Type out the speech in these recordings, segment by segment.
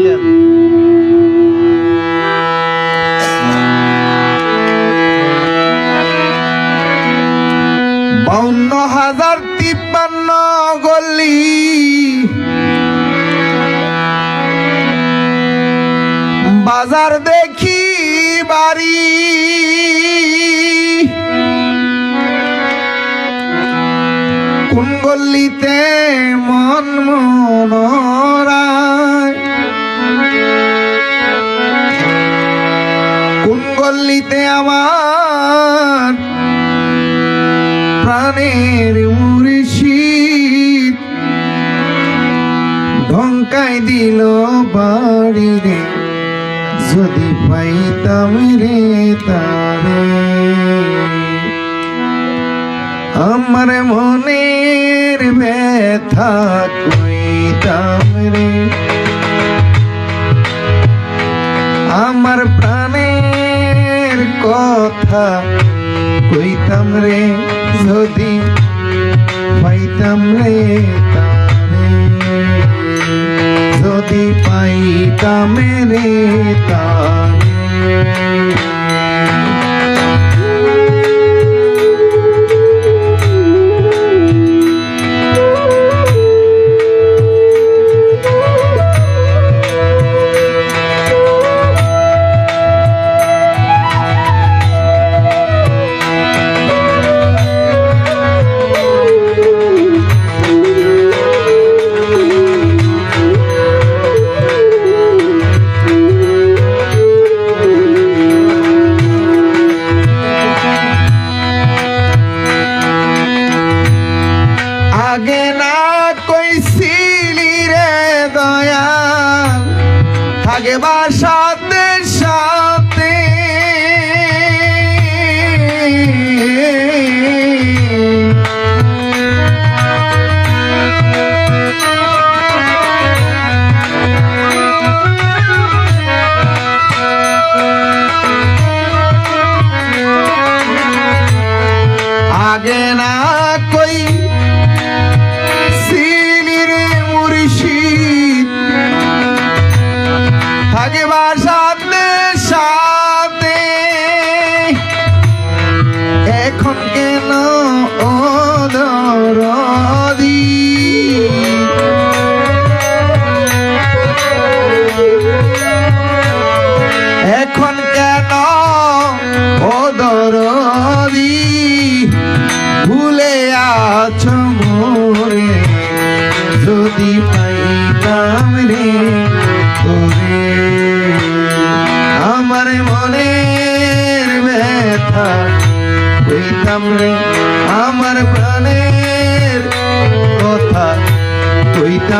Clear বাউন্ন হাজার তিপ্পান্ন গল্লি বাজার দেখি বাড়ি। কোন গল্লিতে মন কোন গল্লিতে আমার প্রাণের মুর্শিদ ঢঙ্কাই দিল বাড়ি রে, যদি পাইতাম রে তারে। আমার মনের ব্যথা কইতাম রে। কথা কইতাম রে যদি পাইতাম রে তারে। যদি পাইতাম রে তারে।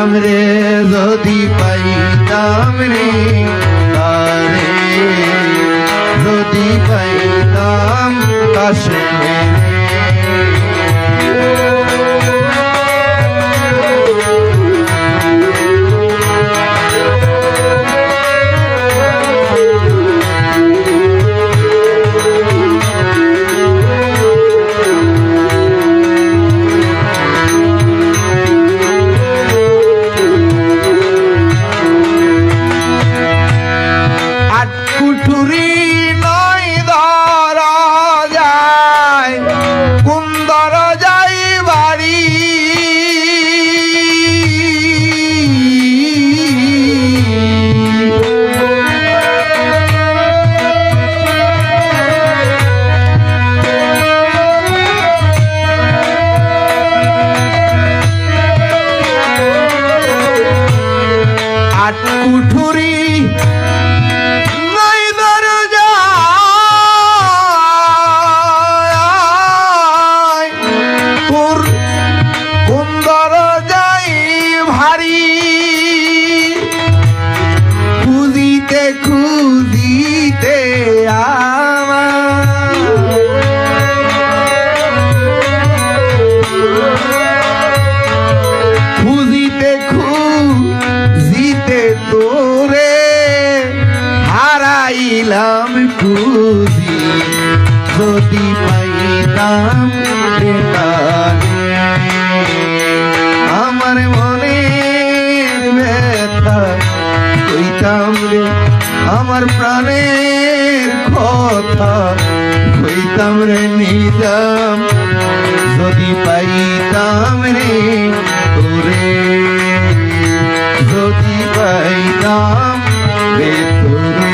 কইতাম রে যদি পাইতাম রে তারে যদি পাইতাম কাছে খুঁজিতে আমার। খুঁজিতে খুঁজিতে তোরে হারাইলাম খুঁজি। যদি পাইতাম আমার প্রাণের কথা কইতাম রে নিজাম। যদি পাইতাম রে তোরে যদি পাইতাম রে তোরে।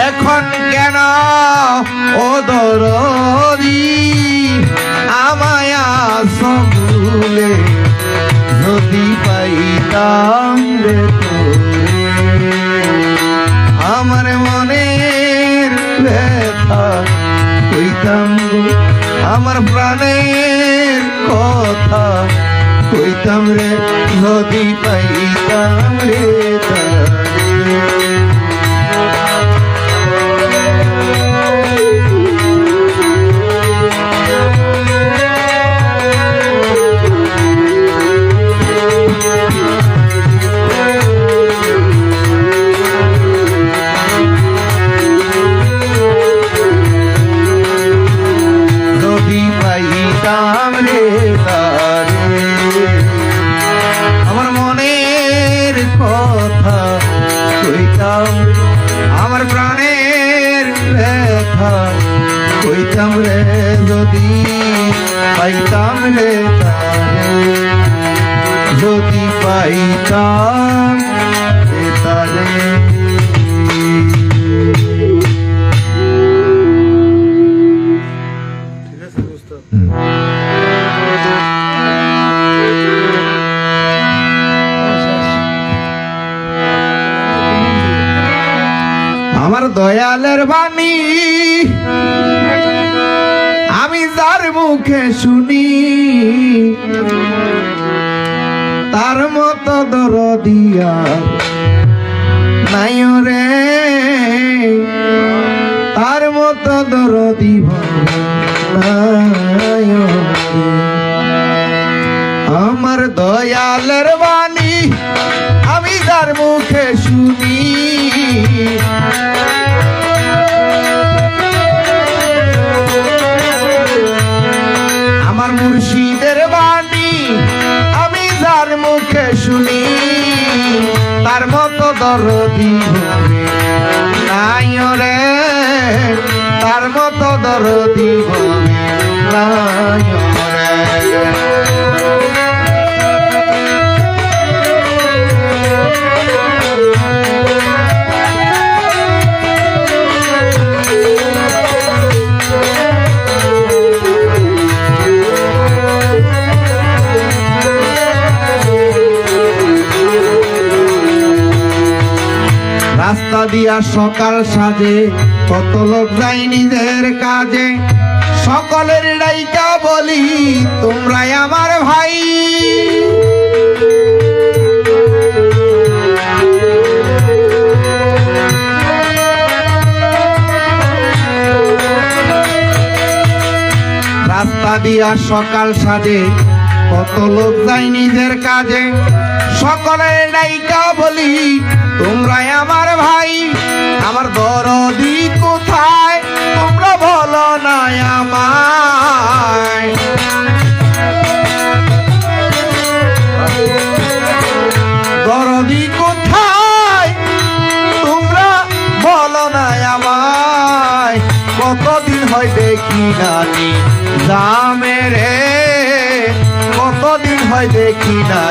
এখন কেন ও দরদি আমায়া সবুলে যদি পাইতাম রে আমার মনের ব্যথা কইতাম আমার প্রাণের কথা কইতাম রে যদি পাইতাম রে তারে। তারে আমার দয়ালের বাণী আমি যার মুখে শুনি। দিয়া। নাই তার মতো দর দিব আমার দয়ালের বাণী আমি যার মুখে শুনি। আমার মুর্শিদের বাণী আমি যার মুখে শুনি। তার মতো দরদি হবে। নাই রে তার মতো দরদি হবে। নাই রে দিয়া সকাল সাজে, কত লোক যায় নিজের কাজে। সকলের ডাইকা বলি, তোমরাই আমার ভাই। রাস্তা দিয়া সকাল সাজে, কত লোক যায় নিজের কাজে। সকলের ডাইকা বলি তোমরাই আমার ভাই, আমার দরদি কোথায়? তোমরা বলো না আমায়। দরদি কোথায়? তোমরা না আমায়। কতদিন হয় দেখি নানি জামে রে। কতদিন হয় দেখি না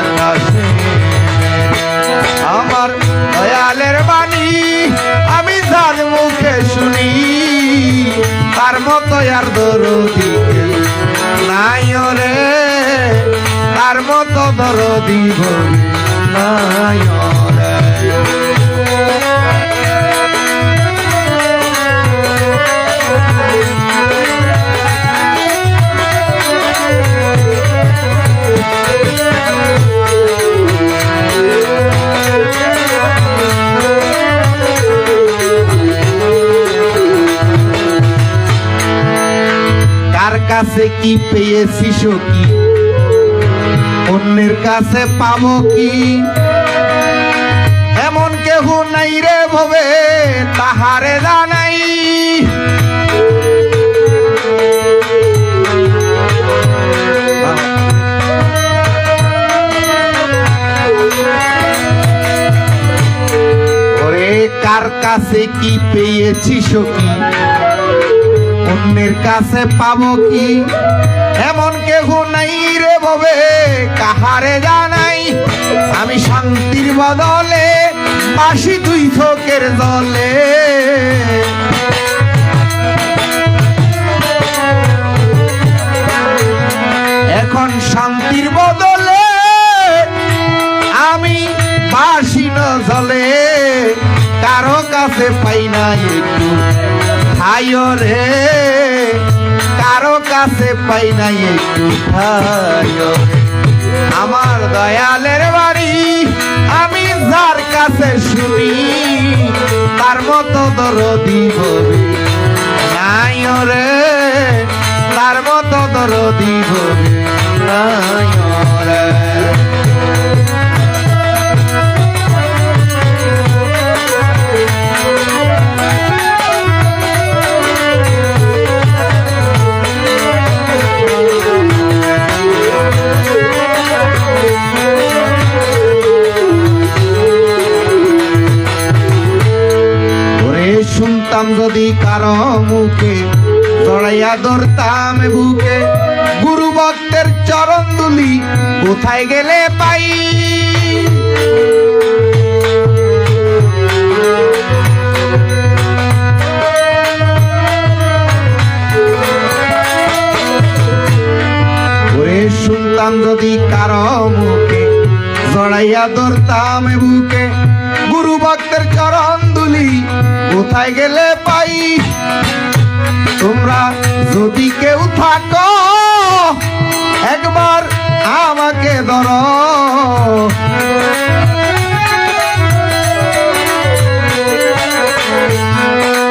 আমার দয়ালের বাণী আমি তার মুখে শুনি। তার মতো আর দরদি নাই রে তার মতো দরদি নাই রে কি পেয়েছি সখী? অন্যের কাছে পাবো কি? এমন কেহ নাই রে ভবে, তাহারে জানাই। কার কাছে কি পেয়েছি সখী? অন্যের কাছে পাবো কি? এমন কেহ নাই রে ববে কাহারে জানাই? আমি শান্তির বদলে বাসি দুই চোখের জলে। এখন শান্তির বদলে আমি বাসি ন জলে কারও কাছে পাই না একটু হাইও রে, কারও কাছে পাই না একটু হাইও আমার দয়ালের বাড়ি, আমি যার কাছে শুনি তার মতো দরদি বলি নাই রে, তার মতো দরদি বলি নাই রে। যদি কারও মুখে চড়াইয়া ধরতাম বুকে, গুরু ভক্তের চরণ দুলি কোথায় গেলে পাই? শুনতাম যদি কারও মুখে জড়াইয়া ধরতাম বুকে, গুরু ভক্তের চরণ কোথায় গেলে পাই তোমরা যদি কেউ থাকো, একবার আমাকে ধরো।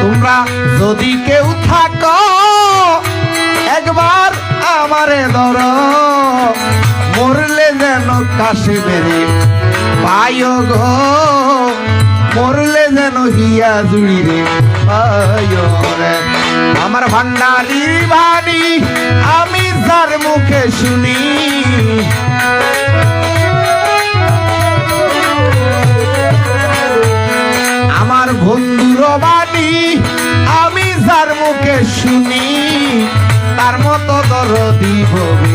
তোমরা যদি কেউ থাকো, একবার আমারে ধরো। মরলে যেন কাশে মেরে পায়ো গো। মরলে যেন হিয়া জুড়ি রে। আমার ভান্ডারির বাণী আমি যার মুখে শুনি। আমার বন্ধুর বাণী, আমি যার মুখে শুনি। তার মতো দরদি হবে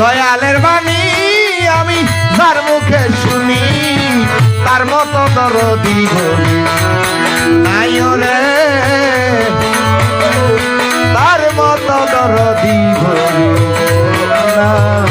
দয়ালের বাণী আমি তার মুখে শুনি, তার মতো দর দিব নাই রে তার মতো দর দিব না